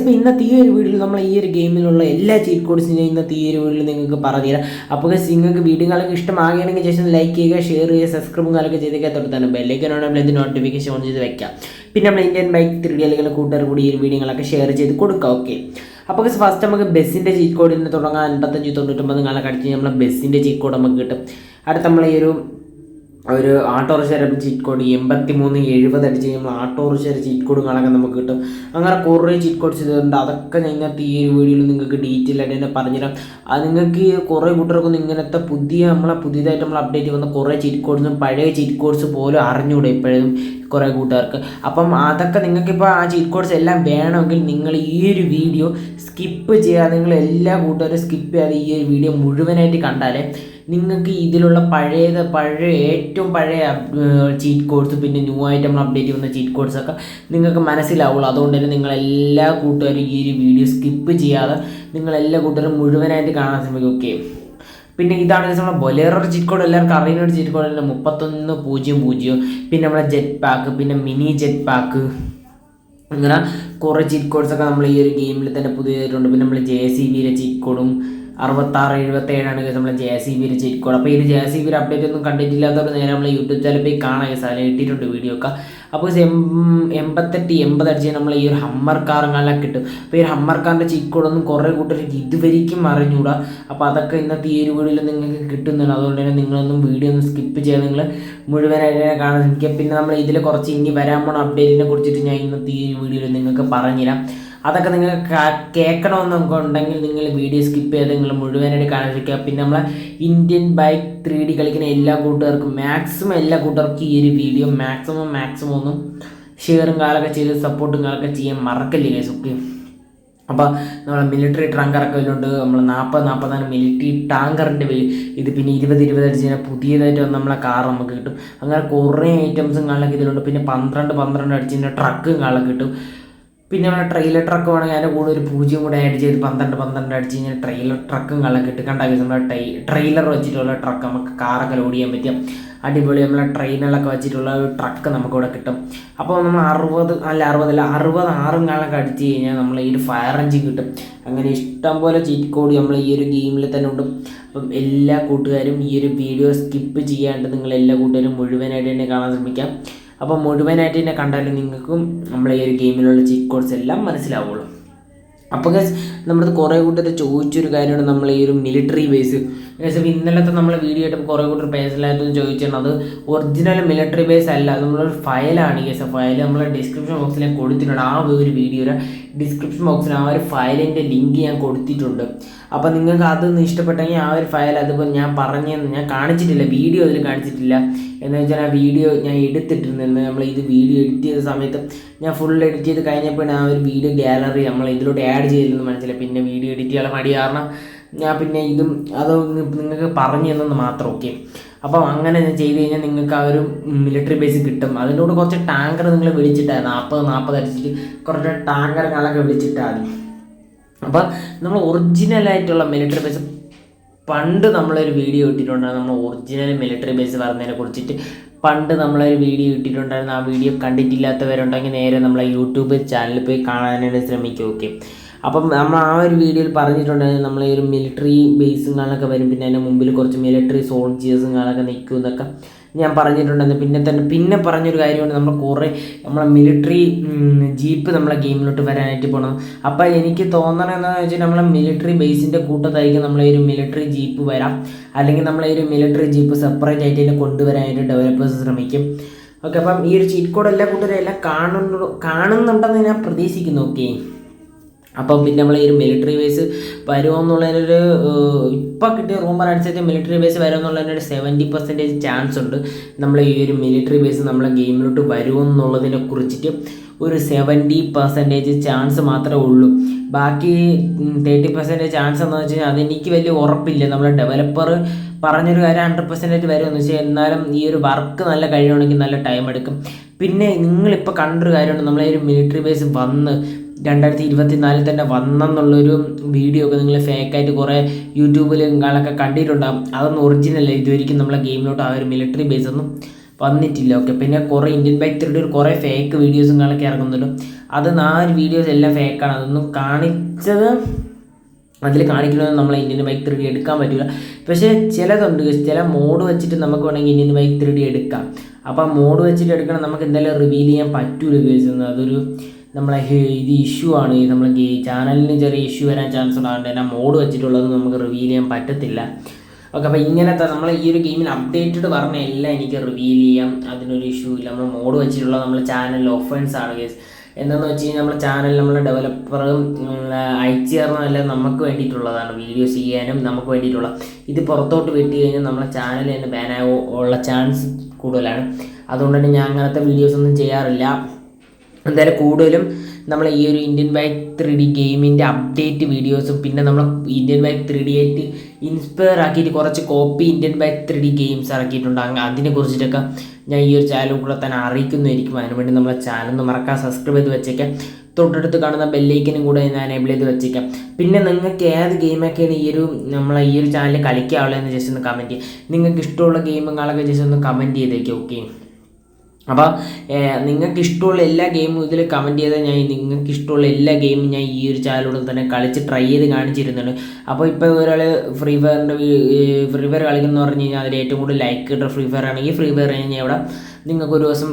ഇപ്പോൾ ഇന്നത്തെ ഈ ഒരു വീഡിയോയിൽ നമ്മൾ ഈ ഒരു ഗെയിമിലുള്ള എല്ലാ ചീറ്റ് കോഡ്സിനെയും ഇന്നത്തെ ഈ ഒരു വീഡിയോയിൽ നിങ്ങൾക്ക് പറഞ്ഞു പറഞ്ഞുതരാം അപ്പോൾ നിങ്ങൾക്ക് വീഡിയോകളൊക്കെ ഇഷ്ടമാകുകയാണെങ്കിൽ ശേഷം ലൈക്ക് ചെയ്യുക ഷെയർ ചെയ്യുക സബ്സ്ക്രൈബും കാലൊക്കെ ചെയ്തൊക്കെ. തൊട്ട് തന്നെ നമ്മൾ ഇത് നോട്ടിഫിക്കേഷൻ ഓൺ ചെയ്ത് വെക്കാം. പിന്നെ നമ്മൾ ഇന്ത്യൻ ബൈക്ക് ത്രീ ഡി അല്ലെങ്കിൽ കൂട്ടുകാർ കൂടി ഈ വീഡിയോകളൊക്കെ ഷെയർ ചെയ്ത് കൊടുക്കുക ഓക്കെ അപ്പോൾ ഫസ്റ്റ് നമുക്ക് ബസ്സിന്റെ ചീറ്റ് കോഡിൽ നിന്ന് തുടങ്ങാം. അൻപത്തഞ്ച് തൊണ്ണൂറ്റൊമ്പത് കാലം കടിച്ച് നമ്മൾ ബസ്സിന്റെ ചീറ്റ് കോഡ് നമുക്ക് കിട്ടും. അടുത്ത നമ്മൾ ഈ ഒരു ഒരു ഓട്ടോറിക്ഷയുടെ ചീറ്റ് കോഡ് എൺപത്തി മൂന്ന് എഴുപത് അടിച്ച് കഴിയുമ്പോൾ ഓട്ടോറിക്ഷയുടെ ചീറ്റ് കാണാൻ നമുക്ക് കിട്ടും. അങ്ങനെ കുറേ ചീറ്റ് കോഡ്സ് ഇതുണ്ട്. അതൊക്കെ ഞാൻ ഇന്നത്തെ ഈ ഒരു വീഡിയോയിൽ നിങ്ങൾക്ക് ഡീറ്റെയിൽ ആയിട്ട് തന്നെ പറഞ്ഞുതരാം. അത് നിങ്ങൾക്ക് കുറേ കൂട്ടർക്കൊന്നും ഇങ്ങനത്തെ പുതിയ നമ്മളെ പുതിയതായിട്ട് നമ്മൾ അപ്ഡേറ്റ് വന്ന കുറേ ചീറ്റ് കോഡ്സും പഴയ ചീറ്റ് കോഡ്സ് പോലും അറിഞ്ഞുകൂടെ ഇപ്പോഴും. കുറേ കൂട്ടുകാർക്ക്. അപ്പം അതൊക്കെ നിങ്ങൾക്കിപ്പോൾ ആ ചീറ്റ് കോഡ്സ് എല്ലാം വേണമെങ്കിൽ നിങ്ങൾ ഈ ഒരു വീഡിയോ സ്കിപ്പ് ചെയ്യാതെ നിങ്ങൾ എല്ലാ കൂട്ടുകാരും സ്കിപ്പ് ചെയ്യാതെ ഈ ഒരു വീഡിയോ മുഴുവനായിട്ട് കണ്ടാലേ നിങ്ങൾക്ക് ഇതിലുള്ള പഴയത് പഴയ ഏറ്റവും പഴയ ചീറ്റ് കോഡ്സ് പിന്നെ ന്യൂ ആയിട്ട് നമ്മൾ അപ്ഡേറ്റ് ചെയ്യുന്ന ചീറ്റ് കോഡ്സൊക്കെ നിങ്ങൾക്ക് മനസ്സിലാവുള്ളൂ. അതുകൊണ്ട് തന്നെ നിങ്ങൾ എല്ലാ കൂട്ടുകാരും ഈ ഒരു വീഡിയോ സ്കിപ്പ് ചെയ്യാതെ നിങ്ങൾ എല്ലാ കൂട്ടുകാരും മുഴുവനായിട്ട് കാണാൻ ശ്രമിക്കും. ഓക്കെ പിന്നെ ഇതാണ് നമ്മുടെ ബൊലേറോ ചിറ്റ് കോഡ് എല്ലാവർക്കും അറിയുന്ന ഒരു ചിറ്റ് കോഡ് തന്നെ മുപ്പത്തൊന്ന് പൂജ്യം പൂജ്യം. പിന്നെ നമ്മുടെ ജെറ്റ് പാക്ക് പിന്നെ മിനി ജെറ്റ് പാക്ക് അങ്ങനെ കുറേ ചിറ്റ് കോഡ്സ് ഒക്കെ നമ്മൾ ഈ ഒരു ഗെയിമിൽ തന്നെ പുതിയതായിട്ടുണ്ട്. പിന്നെ നമ്മൾ ജെ സി ബിയിലെ ചിറ്റ് കോഡും അറുപത്താറ് എഴുപത്തേഴാണ് നമ്മൾ ജെ സി ബിയിൽ ചിറ്റ് കോഡ് അപ്പോൾ ഈ ജെ സി ബിയിൽ അപ്ഡേറ്റ് ഒന്നും കണ്ടിട്ടില്ലാത്തവർ നേരെ നമ്മൾ യൂട്യൂബ് ചാനൽ പോയി കാണാൻ സാധനം ഇട്ടിട്ടുണ്ട് വീഡിയോ ഒക്കെ. അപ്പോൾ എൺപത്തെട്ട് എൺപത് അടിച്ച് നമ്മൾ ഈ ഒരു ഹമ്മർ കാറങ്ങാലൊക്കെ കിട്ടും. അപ്പോൾ ഈ ഒരു ഹമ്മർ കാറിന്റെ ചീറ്റ് കോഡൊന്നും കുറേ കൂട്ടർക്ക് ഇതുവരെയ്ക്കും അറിഞ്ഞൂടാ. അപ്പോൾ അതൊക്കെ ഇന്നത്തെ ഈ ഒരു വീഡിയോയിൽ നിങ്ങൾക്ക് കിട്ടുന്നുണ്ട്. അതുകൊണ്ട് തന്നെ നിങ്ങളൊന്നും വീഡിയോ ഒന്നും സ്കിപ്പ് ചെയ്ത് നിങ്ങൾ മുഴുവനായിട്ട് കാണാൻ ശ്രമിക്കുക. പിന്നെ നമ്മൾ ഇതിൽ കുറച്ച് ഇനി വരാൻ പോണ അപ്ഡേറ്റിനെ കുറിച്ചിട്ട് ഞാൻ ഇന്നത്തെ ഈ ഒരു വീഡിയോയിൽ നിങ്ങൾക്ക് പറഞ്ഞുതരാം. അതൊക്കെ നിങ്ങൾ കേൾക്കണമെന്നൊക്കെ ഉണ്ടെങ്കിൽ നിങ്ങൾ വീഡിയോ സ്കിപ്പ് ചെയ്ത് നിങ്ങൾ മുഴുവനായിട്ട് കാണാൻ ശ്രമിക്കുക പിന്നെ നമ്മളെ ഇന്ത്യൻ ബൈക്ക് ത്രീ ഡി കളിക്കുന്ന എല്ലാ കൂട്ടുകാർക്കും മാക്സിമം എല്ലാ കൂട്ടുകാർക്കും ഈ ഒരു വീഡിയോ മാക്സിമം മാക്സിമം ഒന്നും ഷെയറും കാലൊക്കെ ചെയ്ത് സപ്പോർട്ടും കാലൊക്കെ ചെയ്യാൻ മറക്കല്ലേ ഗൈസ് ഓക്കെ അപ്പോൾ നമ്മൾ മിലിറ്ററി ടാങ്കറൊക്കെ ഇതിലുണ്ട് നമ്മൾ നാൽപ്പത് നാൽപ്പതാണ് മിലിറ്ററി ടാങ്കറിന്റെ ഇത് പിന്നെ ഇരുപത് ഇരുപത് അടിച്ച് കഴിഞ്ഞാൽ പുതിയതായിട്ട് വന്ന നമ്മളെ കാർ നമുക്ക് കിട്ടും. അങ്ങനെ കുറേ ഐറ്റംസും കാണാനൊക്കെ ഇതിലുണ്ട്. പിന്നെ പന്ത്രണ്ട് പന്ത്രണ്ട് അടിച്ച് കഴിഞ്ഞാൽ ട്രക്കും കാണാൻ കിട്ടും. പിന്നെ നമ്മുടെ ട്രെയിലർ ട്രക്ക് വേണമെങ്കിൽ അതിന്റെ കൂടെ ഒരു പൂജ്യം കൂടെ ആഡ് ചെയ്ത് പന്ത്രണ്ട് പന്ത്രണ്ട് അടിച്ച് കഴിഞ്ഞാൽ ട്രെയിലർ ട്രക്കും കള്ളം കിട്ടും കണ്ടാൽ നമ്മുടെ ടൈ ട്രെയിലർ വെച്ചിട്ടുള്ള ട്രക്ക് നമുക്ക് കാറൊക്കെ ലോഡ് ചെയ്യാൻ പറ്റും. അടിപൊളി നമ്മളെ ട്രെയിനുകളൊക്കെ വെച്ചിട്ടുള്ള ഒരു ട്രക്ക് നമുക്കിവിടെ കിട്ടും. അപ്പോൾ നമ്മൾ അറുപത് അല്ല അറുപതല്ല അറുപത് ആറും കാലൊക്കെ അടിച്ച് കഴിഞ്ഞാൽ നമ്മൾ ഈ ഒരു ഫയർ എഞ്ചിൻ കിട്ടും. അങ്ങനെ ഇഷ്ടം പോലെ ചീറ്റ് കോഡ് നമ്മൾ ഈ ഒരു ഗെയിമിൽ തന്നെ ഉണ്ട്. അപ്പം എല്ലാ കൂട്ടുകാരും ഈ ഒരു വീഡിയോ സ്കിപ്പ് ചെയ്യാണ്ട് നിങ്ങൾ എല്ലാ കൂട്ടുകാരും മുഴുവനായിട്ട് തന്നെ കാണാൻ ശ്രമിക്കാം. അപ്പോൾ മുഴുവനായിട്ട് തന്നെ കണ്ടാലും നിങ്ങൾക്കും നമ്മളെ ഈ ഒരു ഗെയിമിലുള്ള ചീറ്റ് കോഡ്സ് എല്ലാം മനസ്സിലാവുള്ളൂ. അപ്പോൾ ഗസ് നമ്മുടെ കുറേ കൂട്ടർ ചോദിച്ചൊരു കാര്യമാണ് നമ്മൾ ഈ ഒരു മിലിറ്ററി ബേസ് ഗസ് ഇന്നലത്തെ നമ്മൾ വീഡിയോ ആയിട്ട് കുറേ കൂട്ടർ പേഴ്സണലായിട്ട് ചോദിച്ചിരുന്നത് ഒറിജിനൽ മിലിറ്ററി ബേസ് അല്ല നമ്മളൊരു ഫയലാണ് ഗസ് ഫയൽ നമ്മൾ ഡിസ്ക്രിപ്ഷൻ ബോക്സിൽ കൊടുത്തിട്ടുണ്ട്. ആ ഒരു വീഡിയോയുടെ ഡിസ്ക്രിപ്ഷൻ ബോക്സിൽ ആ ഒരു ഫയലിന്റെ ലിങ്ക് ഞാൻ കൊടുത്തിട്ടുണ്ട്. അപ്പോൾ നിങ്ങൾക്ക് അതൊന്ന് ഇഷ്ടപ്പെട്ടെങ്കിൽ ആ ഒരു ഫയൽ അതിപ്പോൾ ഞാൻ പറഞ്ഞു ഞാൻ കാണിച്ചിട്ടില്ല വീഡിയോ അതിൽ കാണിച്ചിട്ടില്ല. എന്ന് വെച്ചാൽ ആ വീഡിയോ ഞാൻ എടുത്തിട്ടുണ്ട് നമ്മൾ ഇത് വീഡിയോ എഡിറ്റ് ചെയ്ത സമയത്ത് ഞാൻ ഫുൾ എഡിറ്റ് ചെയ്ത് കഴിഞ്ഞപ്പോഴാണ് ആ ഒരു വീഡിയോ ഗാലറി നമ്മൾ ഇതിലോട്ട് ആഡ് ചെയ്തില്ലെന്ന് മനസ്സിലായി. പിന്നെ വീഡിയോ എഡിറ്റ് ചെയ്യാൻ മടി കാരണം ഞാൻ പിന്നെ ഇതും അത് നിങ്ങൾക്ക് പറഞ്ഞു തന്നെന്ന് മാത്രം ഓക്കെ അപ്പം അങ്ങനെ ചെയ്ത് കഴിഞ്ഞാൽ നിങ്ങൾക്ക് ആ ഒരു മിലിറ്ററി ബേസ് കിട്ടും. അതിന്റെ കൂടെ കുറച്ച് ടാങ്കർ നിങ്ങൾ വിളിച്ചിട്ടാണ് നാൽപ്പത് നാൽപ്പത് അടിച്ചിട്ട് കുറച്ച് ടാങ്കറുകളൊക്കെ വിളിച്ചിട്ടാൽ മതി അപ്പം നമ്മൾ ഒറിജിനലായിട്ടുള്ള മിലിറ്ററി ബേസ് പണ്ട് നമ്മളൊരു വീഡിയോ ഇട്ടിട്ടുണ്ടായിരുന്നു. നമ്മൾ ഒറിജിനൽ മിലിറ്ററി ബേസ് പറഞ്ഞതിനെ കുറിച്ചിട്ട് പണ്ട് നമ്മളൊരു വീഡിയോ ഇട്ടിട്ടുണ്ടായിരുന്നു. ആ വീഡിയോ കണ്ടിട്ടില്ലാത്തവരുണ്ടെങ്കിൽ നേരെ നമ്മളെ യൂട്യൂബ് ചാനലിൽ പോയി കാണാനായിട്ട് ശ്രമിക്കും ഓക്കെ അപ്പം നമ്മൾ ആ ഒരു വീഡിയോയിൽ പറഞ്ഞിട്ടുണ്ടായിരുന്നു നമ്മൾ ഈ ഒരു മിലിറ്ററി ബേസും കാണൊക്കെ വരും. പിന്നെ അതിന്റെ മുമ്പിൽ കുറച്ച് മിലിറ്ററി സോൾജിയേഴ്സും കാണൊക്കെ നിൽക്കും എന്നൊക്കെ. ഞാൻ പറഞ്ഞിട്ടുണ്ടെന്ന്. പിന്നെ തന്നെ പിന്നെ പറഞ്ഞൊരു കാര്യമുണ്ട്. നമ്മൾ കുറേ നമ്മളെ മിലിറ്ററി ജീപ്പ് നമ്മളെ ഗെയിമിലോട്ട് വരാനായിട്ട് പോകണം അപ്പോൾ എനിക്ക് തോന്നണം എന്താണെന്ന് വെച്ചാൽ നമ്മളെ മിലിറ്ററി ബേസിന്റെ കൂട്ടത്തായിരിക്കും നമ്മളെ ഒരു മിലിറ്ററി ജീപ്പ് വരാം. അല്ലെങ്കിൽ നമ്മളെ ഒരു മിലിറ്ററി ജീപ്പ് സെപ്പറേറ്റ് ആയിട്ട് തന്നെ കൊണ്ടുവരാനായിട്ട് ഡെവലപ്പേഴ്സ് ശ്രമിക്കും. ഓക്കെ അപ്പം ഈ ഒരു ചീറ്റ് കോഡ് എല്ലാ കൂട്ടരും എല്ലാം കാണുന്നു കാണുന്നുണ്ടെന്ന് ഞാൻ പ്രതീക്ഷിക്കുന്നു ഓക്കെ? അപ്പം പിന്നെ നമ്മൾ ഈ ഒരു മിലിറ്ററി ബേസ് വരുമെന്നുള്ളതിനൊരു ഇപ്പം കിട്ടിയ റൂമർ അനുസരിച്ച് മിലിറ്ററി ബേസ് വരുമെന്നുള്ളതിനൊരു സെവന്റി പെർസെന്റേജ് ചാൻസ് ഉണ്ട് നമ്മൾ ഈ ഒരു മിലിറ്ററി ബേസ് നമ്മളെ ഗെയിമിലോട്ട് വരുമെന്നുള്ളതിനെ കുറിച്ചിട്ട് ഒരു സെവന്റി പെർസെന്റേജ് ചാൻസ് മാത്രമേ ഉള്ളൂ. ബാക്കി തേർട്ടി പെർസെന്റേജ് ചാൻസ് എന്ന് വെച്ച് കഴിഞ്ഞാൽ അതെനിക്ക് വലിയ ഉറപ്പില്ല. നമ്മളെ ഡെവലപ്പർ പറഞ്ഞൊരു കാര്യം ഹൺഡ്രഡ് പെർസെന്റേജ് വരുമെന്ന് വെച്ചാൽ എന്നാലും ഈ ഒരു വർക്ക് നല്ല കഴിയുകയാണെങ്കിൽ നല്ല ടൈം എടുക്കും. പിന്നെ നിങ്ങളിപ്പോൾ കണ്ടൊരു കാര്യമുണ്ട്. നമ്മളെ ഒരു മിലിറ്ററി ബേസ് വന്ന് രണ്ടായിരത്തി ഇരുപത്തിനാലിൽ തന്നെ വന്നെന്നുള്ളൊരു വീഡിയോ ഒക്കെ നിങ്ങൾ ഫേക്കായിട്ട് കുറേ യൂട്യൂബിൽ നിങ്ങളൊക്കെ കണ്ടിട്ടുണ്ടാകും അതൊന്നും ഒറിജിനൽ ഇതുവരിക്കും നമ്മളെ ഗെയിമിലോട്ട് ആ ഒരു മിലിറ്ററി ബേസ് ഒന്നും വന്നിട്ടില്ല. ഓക്കെ പിന്നെ കുറേ ഇന്ത്യൻ ബൈക്ക് ഒരു കുറേ ഫേക്ക് വീഡിയോസും കാണൊക്കെ ഇറങ്ങുന്നുണ്ട്. അത് നാല് വീഡിയോസ് എല്ലാം ഫേക്കാണ് അതൊന്നും കാണിച്ചത് അതിൽ കാണിക്കുന്നത് നമ്മളെ ഇന്ത്യൻ ബൈക്ക് ത്രീ ഡി എടുക്കാൻ പറ്റില്ല പക്ഷേ ചിലതുണ്ട്. ചില മോഡ് വെച്ചിട്ട് നമുക്ക് വേണമെങ്കിൽ ഇന്ത്യൻ ബൈക്ക് ത്രീ ഡി എടുക്കാം. അപ്പോൾ ആ മോഡ് വെച്ചിട്ട് എടുക്കണം നമുക്ക് എന്തായാലും റിവീൽ ചെയ്യാൻ പറ്റൂല ഉപയോഗിച്ചത് അതൊരു നമ്മളെ ഇത് ഇഷ്യൂ ആണ്. നമ്മൾ ചാനലിന് ചെറിയ ഇഷ്യൂ വരാൻ ചാൻസ് ഉണ്ടാകുന്നുണ്ട് തന്നെ മോഡ് വെച്ചിട്ടുള്ളത് നമുക്ക് റിവീൽ ചെയ്യാൻ പറ്റത്തില്ല. ഓക്കെ അപ്പോൾ ഇങ്ങനത്തെ നമ്മൾ ഈ ഒരു ഗെയിമിൽ അപ്ഡേറ്റഡ് പറഞ്ഞ എല്ലാം എനിക്ക് റിവീൽ ചെയ്യാം. അതിനൊരു ഇഷ്യൂ ഇല്ല. നമ്മൾ മോഡ് വെച്ചിട്ടുള്ള നമ്മൾ ചാനൽ ഓഫൻസ് ആണ് കേസ് എന്താണെന്ന് വെച്ച് കഴിഞ്ഞാൽ നമ്മുടെ ചാനൽ നമ്മളെ ഡെവലപ്പറും അയച്ചു തരണമെല്ലാം നമുക്ക് വേണ്ടിയിട്ടുള്ളതാണ് വീഡിയോസ് ചെയ്യാനും നമുക്ക് വേണ്ടിയിട്ടുള്ള. ഇത് പുറത്തോട്ട് വിട്ട് കഴിഞ്ഞാൽ നമ്മളെ ചാനൽ തന്നെ ബാനായ ഉള്ള ചാൻസ് കൂടുതലാണ്. അതുകൊണ്ട് തന്നെ ഞാൻ അങ്ങനത്തെ വീഡിയോസ് ഒന്നും ചെയ്യാറില്ല. എന്തായാലും കൂടുതലും നമ്മൾ ഈ ഒരു ഇന്ത്യൻ ബൈക്ക് ത്രീ ഡി ഗെയിമിന്റെ അപ്ഡേറ്റ് വീഡിയോസും പിന്നെ നമ്മൾ ഇന്ത്യൻ ബൈക്ക് ത്രീ ഡി ആയിട്ട് ഇൻസ്പയർ ആക്കിയിട്ട് കുറച്ച് copy Indian bike three D games ഇറക്കിയിട്ടുണ്ട്. അതിനെ കുറിച്ചിട്ടൊക്കെ ഞാൻ ഈ ഒരു ചാനൽ കൂടെ തന്നെ അറിയിക്കുന്നതായിരിക്കും അതിനുവേണ്ടി നമ്മളെ ചാനൽ ഒന്ന് മറക്കാൻ സബ്സ്ക്രൈബ് ചെയ്ത് വെച്ചേക്കാം. തൊട്ടടുത്ത് കാണുന്ന ബെല്ലൈക്കനും കൂടെ ഞാൻ എനേബിൾ ചെയ്ത് വെച്ചേക്കാം. പിന്നെ നിങ്ങൾക്ക് ഏത് ഗെയിമൊക്കെയാണ് ഈ ഒരു നമ്മളെ ഈ ഒരു ചാനൽ കളിക്കാവുള്ളതെന്ന് ജസ്റ്റ് ഒന്ന് കമന്റ് ചെയ്യുക. നിങ്ങൾക്ക് ഇഷ്ടമുള്ള ഗെയിമുകളൊക്കെ ജസ്റ്റ് ഒന്ന് കമന്റ് ചെയ്തേക്കാം ഓക്കെ അപ്പോൾ നിങ്ങൾക്ക് ഇഷ്ടമുള്ള എല്ലാ ഗെയിമും ഇതിൽ കമന്റ് ചെയ്താൽ ഞാൻ നിങ്ങൾക്ക് ഇഷ്ടമുള്ള എല്ലാ ഗെയിമും ഞാൻ ഈ ഒരു ചാനലിലൂടെ തന്നെ കളിച്ച് ട്രൈ ചെയ്ത് കാണിച്ചിരുന്നുണ്ട്. അപ്പോൾ ഇപ്പോൾ ഒരാൾ ഫ്രീ ഫയറിന്റെ ഫ്രീ ഫയർ കളിക്കുന്ന പറഞ്ഞു കഴിഞ്ഞാൽ അതിൽ ഏറ്റവും കൂടുതൽ ലൈക്ക് കിട്ടുന്ന ഫ്രീ ഫയർ ആണെങ്കിൽ ഫ്രീ ഫയർ ഞാൻ ഇവിടെ നിങ്ങൾക്ക് ഒരു ദിവസം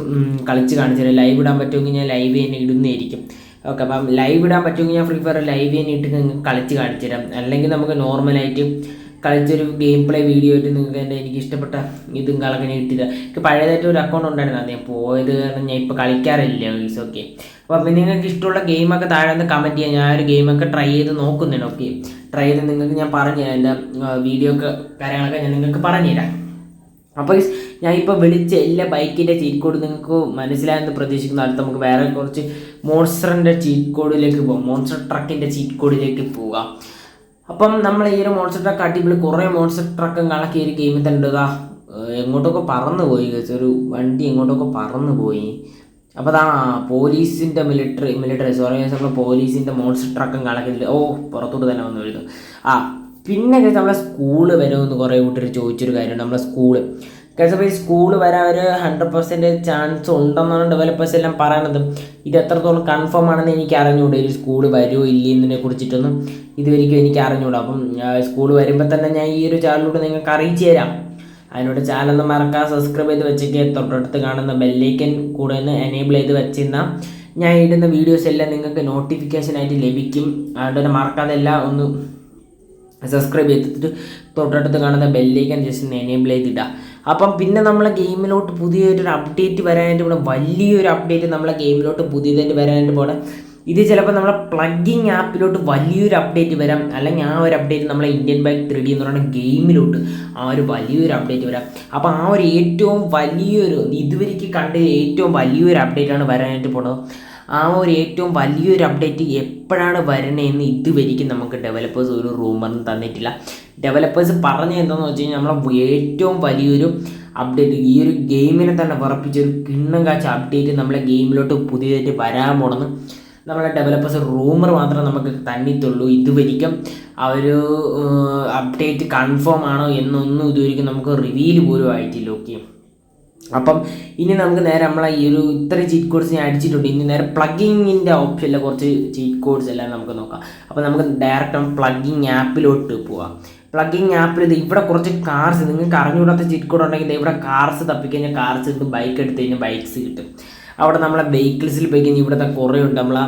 കളിച്ച് കാണിച്ചു ലൈവ് ഇടാൻ പറ്റുമെങ്കിൽ ഞാൻ ലൈവ് തന്നെ ഇടുന്നതായിരിക്കും. ഓക്കെ അപ്പം ലൈവ് ഇടാൻ പറ്റുമെങ്കിൽ ഞാൻ ഫ്രീ ഫയർ ലൈവ് തന്നെ ഇട്ട് നിങ്ങൾക്ക് കളിച്ച് കാണിച്ചു തരാം. അല്ലെങ്കിൽ നമുക്ക് നോർമലായിട്ട് കളിച്ചൊരു ഗെയിം പ്ലേ വീഡിയോ ആയിട്ട് നിങ്ങൾക്ക് എന്റെ എനിക്ക് ഇഷ്ടപ്പെട്ട ഇതും കളകനെ കിട്ടിയത്. എനിക്ക് പഴയതായിട്ട് ഒരു അക്കൗണ്ട് ഉണ്ടായിരുന്നു. ഞാൻ പോയത് കാരണം ഞാൻ ഇപ്പോൾ കളിക്കാറില്ല ഈസ് ഓക്കെ അപ്പോൾ പിന്നെ നിങ്ങൾക്ക് ഇഷ്ടമുള്ള ഗെയിമൊക്കെ താഴെ ഒന്ന് കമന്റ് ചെയ്യാം. ഞാൻ ഒരു ഗെയിമൊക്കെ ട്രൈ ചെയ്ത് നോക്കുന്നുണ്ട് ഓക്കെ ട്രൈ ചെയ്ത് നിങ്ങൾക്ക് ഞാൻ പറഞ്ഞു തരാം. എന്റെ വീഡിയോ ഒക്കെ കാര്യങ്ങളൊക്കെ ഞാൻ നിങ്ങൾക്ക് പറഞ്ഞു തരാം. അപ്പോൾ ഞാൻ ഇപ്പോൾ വിളിച്ച എല്ലാ ബൈക്കിന്റെ ചീറ്റ് കോഡ് നിങ്ങൾക്ക് മനസ്സിലായെന്ന് പ്രതീക്ഷിക്കുന്നു. അടുത്ത് നമുക്ക് വേറെ കുറച്ച് മോൺസ്റ്ററിന്റെ ചീറ്റ് കോഡിലേക്ക് പോകാം മോൺസ്റ്റർ ട്രക്കിന്റെ ചീറ്റ് കോഡിലേക്ക് പോകാം അപ്പം നമ്മൾ ഈ ഒരു മോൺസ്റ്റർ ട്രക്ക് അടിപൊളി കുറേ മോൺസ്റ്റർ ട്രക്കും കണക്കി ഒരു ഗെയിമിൽ തന്നെ എങ്ങോട്ടൊക്കെ പറന്നു പോയി? ഒരു വണ്ടി എങ്ങോട്ടൊക്കെ പറന്നു പോയി. അപ്പോൾ അതാ പോലീസിന്റെ മിലിറ്ററി മിലിറ്ററി സോറി നമ്മൾ പോലീസിന്റെ മോൺസ്റ്റർ ട്രക്കും കണക്കില്ല ഓ പുറത്തോട്ട് തന്നെ വന്നു എഴുതും ആ പിന്നെ നമ്മളെ സ്കൂൾ വരുമെന്ന് കുറേ കൂട്ടർ ചോദിച്ചൊരു കാര്യമാണ് നമ്മളെ സ്കൂൾ കാരണം ഈ സ്കൂൾ വരാൻ ഒരു ഹൺഡ്രഡ് പെർസെന്റ് ചാൻസ് ഉണ്ടെന്നാണ് ഡെവലപ്പേഴ്സ് എല്ലാം പറയുന്നത് ഇത് എത്രത്തോളം കൺഫേം ആണെന്ന് എനിക്ക് അറിഞ്ഞുകൂടെ ഒരു സ്കൂൾ വരുമോ ഇല്ലേ എന്നതിനെ കുറിച്ചിട്ടൊന്നും ഇതുവരെയ്ക്കും എനിക്ക് അറിഞ്ഞുകൂടാ അപ്പം സ്കൂൾ വരുമ്പോൾ തന്നെ ഞാൻ ഈ ഒരു ചാനലിലൂടെ നിങ്ങൾക്ക് അറിയിച്ചു തരാം. അതിനോട് ചാനൽ മറക്കാൻ സബ്സ്ക്രൈബ് ചെയ്ത് വെച്ചിട്ട് തൊട്ടടുത്ത് കാണുന്ന ബെല്ലൈക്കൻ കൂടെ ഒന്ന് എനേബിൾ ചെയ്ത് വെച്ചിരുന്നാൽ ഞാൻ ഇടുന്ന വീഡിയോസ് എല്ലാം നിങ്ങൾക്ക് നോട്ടിഫിക്കേഷനായിട്ട് ലഭിക്കും. അതുകൊണ്ട് മറക്കാതെ എല്ലാം ഒന്ന് സബ്സ്ക്രൈബ് ചെയ്തിട്ട് തൊട്ടടുത്ത് കാണുന്ന ബെല്ലേക്കൻ ജസ്റ്റ് എനേബിൾ ചെയ്തിടുക അപ്പം പിന്നെ നമ്മളെ ഗെയിമിലോട്ട് പുതിയൊരു അപ്ഡേറ്റ് വരാനായിട്ട് പോകണം വലിയൊരു അപ്ഡേറ്റ് നമ്മളെ ഗെയിമിലോട്ട് പുതിയതായിട്ട് വരാനായിട്ട് പോകണം ഇത് ചിലപ്പോൾ നമ്മളെ പ്ലഗിങ് ആപ്പിലോട്ട് വലിയൊരു അപ്ഡേറ്റ് വരാം. അല്ലെങ്കിൽ ആ ഒരു അപ്ഡേറ്റ് നമ്മളെ ഇന്ത്യൻ ബൈക്ക് ത്രീ ഡി എന്ന് പറയുന്ന ഗെയിമിലോട്ട് ആ ഒരു വലിയൊരു അപ്ഡേറ്റ് വരാം. അപ്പോൾ ആ ഒരു ഏറ്റവും വലിയൊരു ഇതുവരേക്ക് കണ്ട ഏറ്റവും വലിയൊരു അപ്ഡേറ്റാണ് വരാനായിട്ട് പോണത്. ആ ഒരു ഏറ്റവും വലിയൊരു അപ്ഡേറ്റ് എപ്പോഴാണ് വരണതെന്ന് ഇതുവരെയ്ക്കും നമുക്ക് ഡെവലപ്പേഴ്സ് ഒരു റൂമറിന് തന്നിട്ടില്ല. ഡെവലപ്പേഴ്സ് പറഞ്ഞ എന്താണെന്ന് വെച്ച് കഴിഞ്ഞാൽ നമ്മളെ ഏറ്റവും വലിയൊരു അപ്ഡേറ്റ് ഈ ഒരു ഗെയിമിനെ തന്നെ ഉറപ്പിച്ച ഒരു കിണ്ണം കാച്ച അപ്ഡേറ്റ് നമ്മളെ ഗെയിമിലോട്ട് പുതിയതായിട്ട് വരാൻ പോണെന്ന് നമ്മളെ ഡെവലപ്പേഴ്സ് റൂമർ മാത്രമേ നമുക്ക് തന്നിട്ടുള്ളൂ. ഇതുവരിക്കും ആ ഒരു അപ്ഡേറ്റ് കൺഫേം ആണോ എന്നൊന്നും ഇതുവരിക്കും നമുക്ക് റിവീൽ പോലും ആയിട്ടില്ല. ഓക്കെ അപ്പം ഇനി നമുക്ക് നേരെ നമ്മളെ ഈ ഒരു ഇത്ര ചീറ്റ് കോഡ്സ് ഞാൻ അടിച്ചിട്ടുണ്ട്. ഇനി നേരെ പ്ലഗിങ്ങിന്റെ ഓപ്ഷനിലെ കുറച്ച് ചീറ്റ് കോഡ്സ് എല്ലാം നമുക്ക് നോക്കാം. അപ്പോൾ നമുക്ക് ഡയറക്റ്റ് പ്ലഗിങ് ആപ്പിലോട്ട് പോവാം. പ്ലഗിങ് ആപ്പിൽ ഇത് ഇവിടെ കുറച്ച് കാർസ് നിങ്ങൾക്ക് അറിഞ്ഞുകൂടാത്ത ചീറ്റ് കോഡ് ഉണ്ടെങ്കിൽ ഇവിടെ കാർസ് തപ്പിക്കഴിഞ്ഞാൽ കാർസ് കിട്ടും ബൈക്ക് എടുത്തു കഴിഞ്ഞാൽ ബൈക്ക്സ് കിട്ടും. അവിടെ നമ്മളെ വെഹിക്കിൾസിൽ പോയി കഴിഞ്ഞാൽ ഇവിടുത്തെ കുറേ ഉണ്ട്. നമ്മളെ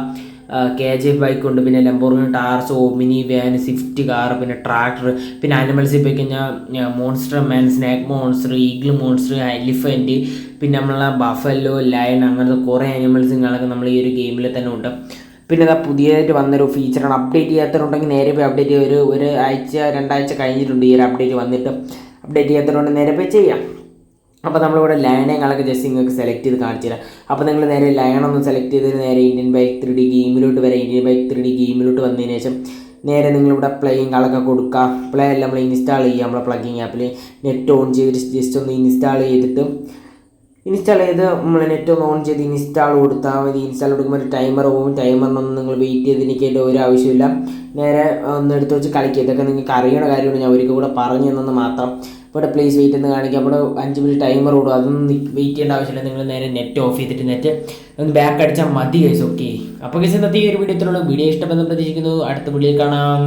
കെ ജെ എഫ് ബൈക്ക് ഉണ്ട് പിന്നെ ലംബോർഗിനി ടാർസ് ഓമിനി വാൻ സ്വിഫ്റ്റ് കാർ പിന്നെ ട്രാക്ടർ പിന്നെ ആനിമൽസിൽ പോയി കഴിഞ്ഞാൽ monster man snake monster eagle monster elephant പിന്നെ നമ്മളെ ബഫല്ലോ ലയൺ അങ്ങനത്തെ കുറേ ആനിമൽസുകളൊക്കെ നമ്മൾ ഈ ഒരു ഗെയിമിൽ തന്നെ ഉണ്ട്. പിന്നെ അതാ പുതിയതായിട്ട് വന്നൊരു ഫീച്ചറാണ് അപ്ഡേറ്റ് ചെയ്യാത്തവരുണ്ടെങ്കിൽ നേരെ പോയി അപ്ഡേറ്റ് ഒരു ഒരു ആഴ്ച രണ്ടാഴ്ച കഴിഞ്ഞിട്ടുണ്ട് ഈ ഒരു അപ്ഡേറ്റ് വന്നിട്ട്. അപ്ഡേറ്റ് ചെയ്യാത്തവരുണ്ടെങ്കിൽ നേരെ പോയി ചെയ്യാം. അപ്പോൾ നമ്മളിവിടെ ലയണങ്ങളൊക്കെ ജസ്റ്റ് നിങ്ങൾക്ക് സെലക്ട് ചെയ്ത് കാണിച്ചു തരാം. അപ്പോൾ നിങ്ങൾ നേരെ ലയൺ ഒന്ന് സെലക്ട് ചെയ്തിട്ട് നേരെ ഇന്ത്യൻ ബൈക്ക് ത്രീ ഡി ഗെയിമിലോട്ട് വരെ ഇന്ത്യൻ ബൈക്ക് ത്രീ ഡി ഗെയിമിലോട്ട് വന്നതിന് ശേഷം നേരെ നിങ്ങളിവിടെ പ്ലേയിങ് കളൊക്കെ കൊടുക്കുക പ്ലേ എല്ലാം നമ്മൾ ഇൻസ്റ്റാൾ ചെയ്യുക നമ്മളെ പ്ലഗിങ് ആപ്പിൽ നെറ്റ് ഓൺ ചെയ്ത് ജസ്റ്റ് ഒന്ന് ഇൻസ്റ്റാൾ ചെയ്തിട്ട് ഇൻസ്റ്റാൾ ചെയ്ത് നമ്മൾ നെറ്റ് ഒന്ന് ഓൺ ചെയ്ത് ഇൻസ്റ്റാൾ കൊടുത്താൽ മതി. ഇൻസ്റ്റാൾ കൊടുക്കുമ്പോൾ ഒരു ടൈമർ പോകും ടൈമറിനൊന്നും നിങ്ങൾ വെയിറ്റ് ചെയ്ത് നിൽക്കേണ്ട ഒരു ആവശ്യമില്ല. നേരെ ഒന്ന് എടുത്ത് വെച്ച് കളിക്കുക ഇതൊക്കെ നിങ്ങൾക്ക് അറിയണ കാര്യമാണ്. ഞാൻ ഒരിക്കൽ കൂടെ പറഞ്ഞു തന്നെന്ന് മാത്രം. ഇവിടെ പ്ലീസ് വെയിറ്റ് എന്ന് കാണിക്കുക അവിടെ അഞ്ച് മിനിറ്റ് ടൈമർ ഓടും അതൊന്നും വെയിറ്റ് ചെയ്യേണ്ട ആവശ്യമില്ല. നിങ്ങൾ നേരെ നെറ്റ് ഓഫ് ചെയ്തിട്ട് നെറ്റ് ഒന്ന് ബാക്ക് അടിച്ചാൽ മതി ഗൈസ് ഓക്കെ അപ്പോൾ ഗൈസ് ഇന്നത്തെ ഈ ഒരു വീഡിയോ ഇത്രയുള്ളൂ വീഡിയോ ഇഷ്ടപ്പെടുന്ന പ്രതീക്ഷിക്കുന്നു. അടുത്ത വീഡിയോ കാണാം.